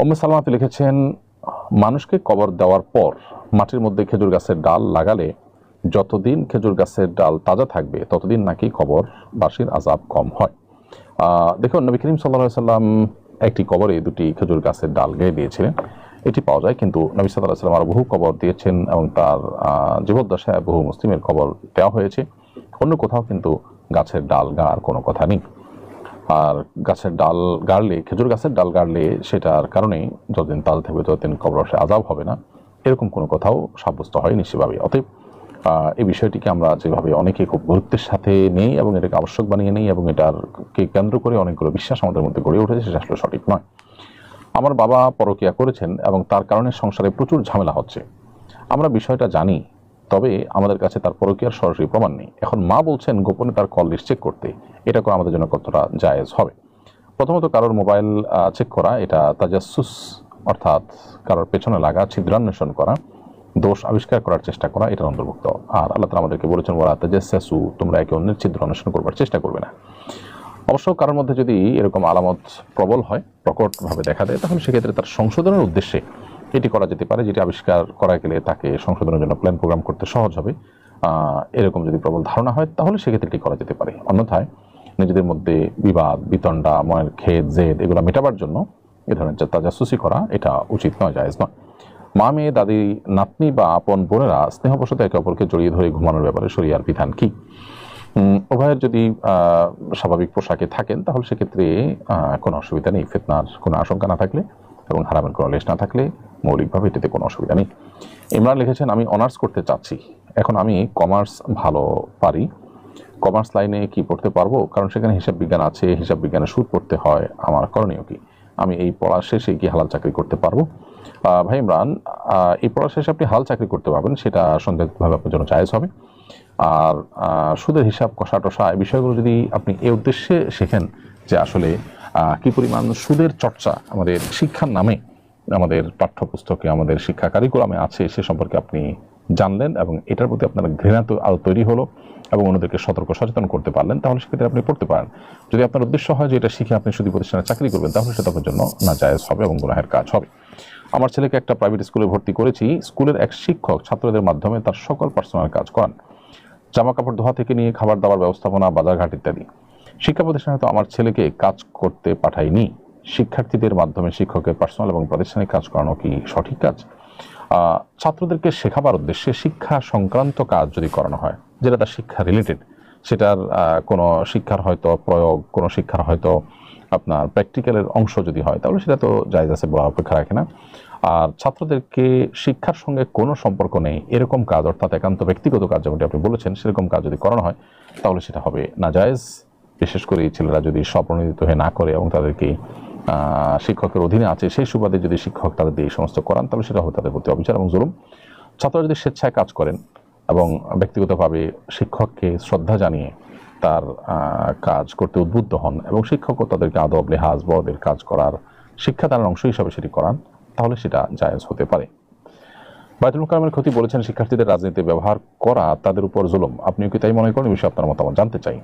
ওম্মে সালমাতে লিখেছেন, মানুষকে কবর দেওয়ার পর মাটির মধ্যে খেজুর গাছের ডাল লাগালে যতদিন খেজুর গাছের ডাল তাজা থাকবে, ততদিন নাকি কবর বাসীর আজাব কম হয়। দেখুন, নবী করিম সাল্লাহ সাল্লাম একটি কবরে দুটি খেজুর গাছের ডাল গেয়ে দিয়েছিলেন। এটি পাওয়া যায় কিন্তু নবী সাল্লাহ সাল্লাম আরও বহু কবর দিয়েছেন এবং তার জীবদ্দশায় বহু মুসলিমের কবর দেওয়া হয়েছে। অন্য কোথাও কিন্তু গাছের ডাল গাড়ার কোনো কথা নেই। আর গাছের ডাল গাড়লে, খেজুর গাছের ডাল গাড়লে সেটার কারণে যতদিন তাল থাকবে ততদিন কবরসে আজাব হবে না। এরকম কোনো কথাও সাব্যস্ত হয় নিশ্চিতভাবে অতএব এই বিষয়টিকে আমরা যেভাবে অনেকে খুব গুরুত্বের সাথে নেই এবং এটাকে আবশ্যক বানিয়ে নেই এবং এটার কে কেন্দ্র করে অনেকগুলো বিশ্বাস আমাদের মধ্যে গড়ে উঠেছে, সেটা আসলে সঠিক নয়। আমার বাবা পরকিয়া করেছেন এবং তার কারণে সংসারে প্রচুর ঝামেলা হচ্ছে। আমরা বিষয়টা জানি তবে আমাদের কাছে তার পরকীয়ার সরাসরি প্রমাণ নেই। এখন মা বলছেন, গোপনে তার কল লিস্ট চেক করতে। এটা করে আমাদের জন্য কতটা জায়েজ হবে? প্রথমত কারোর মোবাইল চেক করা, এটা তাজাসুস, অর্থাৎ কারোর পেছনে লাগা, ছিদ্রান্বেষণ করা, দোষ আবিষ্কার করার চেষ্টা করা, এটার অন্তর্ভুক্ত। আর আল্লাহ তালা আমাদেরকে বলেছেন ওরা তাজাসু তোমরা একে অন্যের ছিদ্র অন্বেষণ করবার চেষ্টা করবে না। অবশ্য কারোর মধ্যে যদি এরকম আলামত প্রবল হয়, প্রকটভাবে দেখা দেয়, তাহলে সেক্ষেত্রে তার সংশোধনের উদ্দেশ্যে এটি করা যেতে পারে, যেটি আবিষ্কার করা গেলে তাকে সংশোধনের জন্য প্ল্যান প্রোগ্রাম করতে সহজ হবে। এরকম যদি প্রবল ধারণা হয়, তাহলে সেক্ষেত্রে এটি করা যেতে পারে। অন্যথায় নিজেদের মধ্যে বিবাদ, বিতণ্ডা মনের খেদ জেদ এগুলো মেটাবার জন্য এ ধরনের তাজাসুসি করা এটা উচিত নয়, জায়েজ নয়। মা, মেয়ে, দাদি, নাতনি বা আপন বোনেরা স্নেহবশত একে অপরকে জড়িয়ে ধরে ঘুমানোর ব্যাপারে শরিয়ার বিধান কি? উভয়ের যদি স্বাভাবিক পোশাকে থাকেন, তাহলে সেক্ষেত্রে কোনো অসুবিধা নেই। ফেতনার কোনো আশঙ্কা না থাকলে এবং হারামের কোনো লেশ না থাকলে মৌলিকভাবে এটিতে কোনো অসুবিধা নেই। ইমরান লিখেছেন, আমি অনার্স করতে চাচ্ছি। এখন আমি কমার্স ভালো পারি। কমার্স লাইনে কি পড়তে পারব? কারণ সেখানে হিসাব বিজ্ঞান আছে, হিসাব বিজ্ঞানের সুদ পড়তে হয়। আমার করণীয় কি? আমি এই পড়া শেষে কি হালাল চাকরি করতে পারব? ভাই ইমরান এই পড়া শেষে আপনি হাল চাকরি করতে পারবেন, সেটা সন্দেহভাবে আপনার জন্য জায়েজ হবে। আর সুদের হিসাব কষা টসা এই বিষয়গুলো যদি আপনি এই উদ্দেশ্যে শেখেন যে আসলে কি পরিমাণ সুদের চর্চা আমাদের শিক্ষার নামে আমাদের পাঠ্যপুস্তকে, আমাদের শিক্ষা কারিকুলামে আছে, সে সম্পর্কে আপনি জানলেন এবং এটার প্রতি আপনার ঘৃণা তো আরও তৈরি হলো এবং অন্যদেরকে সতর্ক, সচেতন করতে পারলেন, তাহলে সেক্ষেত্রে আপনি পড়তে পারেন। যদি আপনার উদ্দেশ্য হয় যে এটা শিখে আপনি শুধু প্রতিষ্ঠানে চাকরি করবেন, তাহলে সেটা আপনার জন্য না জায়েজ হবে এবং গুনাহের কাজ হবে। আমার ছেলেকে একটা প্রাইভেট স্কুলে ভর্তি করেছি স্কুলের এক শিক্ষক ছাত্রদের মাধ্যমে তার সকল পার্সোনাল কাজ করান। জামা কাপড় ধোয়া থেকে নিয়ে খাবার দাবার ব্যবস্থাপনা, বাজারঘাট ইত্যাদি। শিক্ষা প্রতিষ্ঠানে তো আমার ছেলেকে কাজ করতে পাঠাইনি। শিক্ষার্থীদের মাধ্যমে শিক্ষকের পার্সোনাল এবং প্রাতিষ্ঠানিক কাজ করানো কি সঠিক কাজ? ছাত্রদেরকে শেখাবার উদ্দেশ্যে শিক্ষা সংক্রান্ত কাজ যদি করানো হয় যেটা তার শিক্ষা রিলেটেড সেটার কোনো শিক্ষার হয়তো প্রয়োগ, কোনো শিক্ষার হয়তো আপনার প্র্যাকটিক্যালের অংশ যদি হয়, তাহলে সেটা তো জায়গা আছে বলা অপেক্ষা রাখে না। আর ছাত্রদেরকে শিক্ষার সঙ্গে কোনো সম্পর্ক নেই, এরকম কাজ অর্থাৎ একান্ত ব্যক্তিগত কাজ যেমনটি আপনি বলেছেন, সেরকম কাজ যদি করানো হয়, তাহলে সেটা হবে নাজায়েজ। বিশেষ করে এই ছেলেরা যদি স্বপ্রণোদিত হয়ে না করে এবং তাদেরকে শিক্ষকের অধীনে আছে, সেই সুবাদে যদি শিক্ষক তাদের এই সমস্ত করান, তাহলে সেটা হবে তাদের প্রতি অবিচার এবং জুলুম। ছাত্ররা যদি স্বেচ্ছায় কাজ করেন এবং ব্যক্তিগতভাবে শিক্ষককে শ্রদ্ধা জানিয়ে তার কাজ করতে উদ্বুদ্ধ হন এবং শিক্ষকও তাদেরকে আদব, লেহাজ, বড়দের কাজ করার শিক্ষাদানের অংশ হিসাবে সেটি করান, তাহলে সেটা জায়েজ হতে পারে। বায়তুল কালামের ক্ষতি বলেছেন শিক্ষার্থীদের রাজনীতি ব্যবহার করা, তাদের উপর জুলুম। আপনিও কি তাই মনে করেন? বিষয়ে আপনার মতামত জানতে চাই।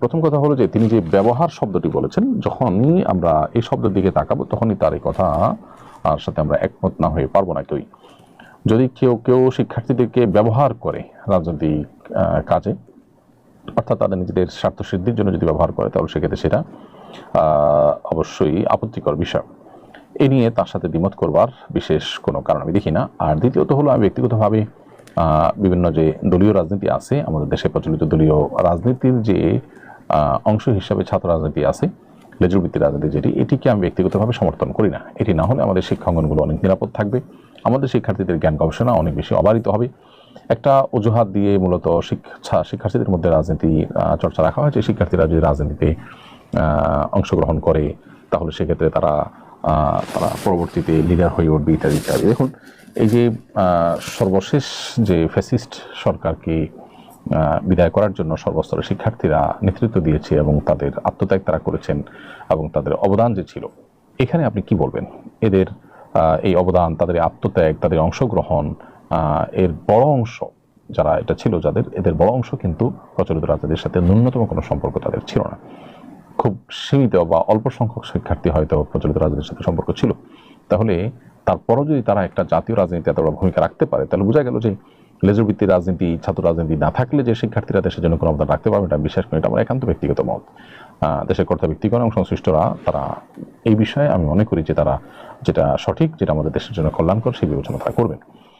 প্রথম কথা হলো যে, তিনি যে ব্যবহার শব্দটি বলেছেন, যখনই আমরা এই শব্দের দিকে তাকাবো, তখনই তার এই কথা সাথে আমরা একমত না হয়ে পারব না কেউই যদি কেউ কেউ শিক্ষার্থীদেরকে ব্যবহার করে রাজনৈতিক কাজে, অর্থাৎ তাদের নিজেদের স্বার্থ সিদ্ধির জন্য যদি ব্যবহার করে, তাহলে সেক্ষেত্রে সেটা অবশ্যই আপত্তিকর বিষয়। এ নিয়ে তার সাথে দ্বিমত করবার বিশেষ কোনো কারণ আমি দেখি না। আর দ্বিতীয়ত হলো, আমি ব্যক্তিগতভাবে বিভিন্ন যে দলীয় রাজনীতি আছে, আমাদের দেশে প্রচলিত দলীয় রাজনীতির যে অংশ হিসাবে ছাত্র রাজনীতি আছে, লেজুরবৃত্তি রাজনীতি যেটি, এটিকে আমি ব্যক্তিগতভাবে সমর্থন করি না। এটি না হলে আমাদের শিক্ষাঙ্গনগুলো অনেক নিরাপদ থাকবে। আমাদের শিক্ষার্থীদের জ্ঞান গবেষণা অনেক বেশি অবারিত হবে। একটা অজুহাত দিয়ে মূলত শিক্ষা, শিক্ষার্থীদের মধ্যে রাজনীতি চর্চা রাখা হয় যে শিক্ষার্থীরা যদি রাজনীতিতে অংশগ্রহণ করে, তাহলে সেক্ষেত্রে তারা তারা পরবর্তীতে লিডার হয়ে উঠবে ইত্যাদি ইত্যাদি। দেখুন, এই যে সর্বশেষ যে ফ্যাসিস্ট সরকারকে বিদায় করার জন্য সর্বস্তরের শিক্ষার্থীরা নেতৃত্ব দিয়েছে এবং তাদের আত্মত্যাগ তারা করেছেন এবং তাদের অবদান যে ছিল, এখানে আপনি কি বলবেন? এদের এই অবদান, তাদের আত্মত্যাগ, তাদের অংশগ্রহণ এর বড় অংশ যারা এটা ছিল, যাদের, এদের বড় অংশ কিন্তু প্রচলিত রাজনীতির সাথে ন্যূনতম কোনো সম্পর্ক তাদের ছিল না। খুব সীমিত বা অল্প সংখ্যক শিক্ষার্থী হয়তো প্রচলিত রাজনীতির সাথে সম্পর্ক ছিল। তাহলে তারপরও যদি তারা একটা জাতীয় রাজনীতি এত বড় ভূমিকা রাখতে পারে, তাহলে বোঝা গেল যে লেজুরভিত্তি রাজনীতি, ছাত্র রাজনীতি না থাকলে যে শিক্ষার্থীরা দেশের জন্য কোনো অবদান রাখতে পারবে এটা বিশ্বাস করি এটা আমার একান্ত ব্যক্তিগত মত। দেশের কর্তা ব্যক্তিগণ এবং সংশ্লিষ্টরা, তারা এই বিষয়ে আমি মনে করি যে তারা যেটা সঠিক, যেটা আমাদের দেশের জন্য কল্যাণকর, সেই বিবেচনা তারা করবেন।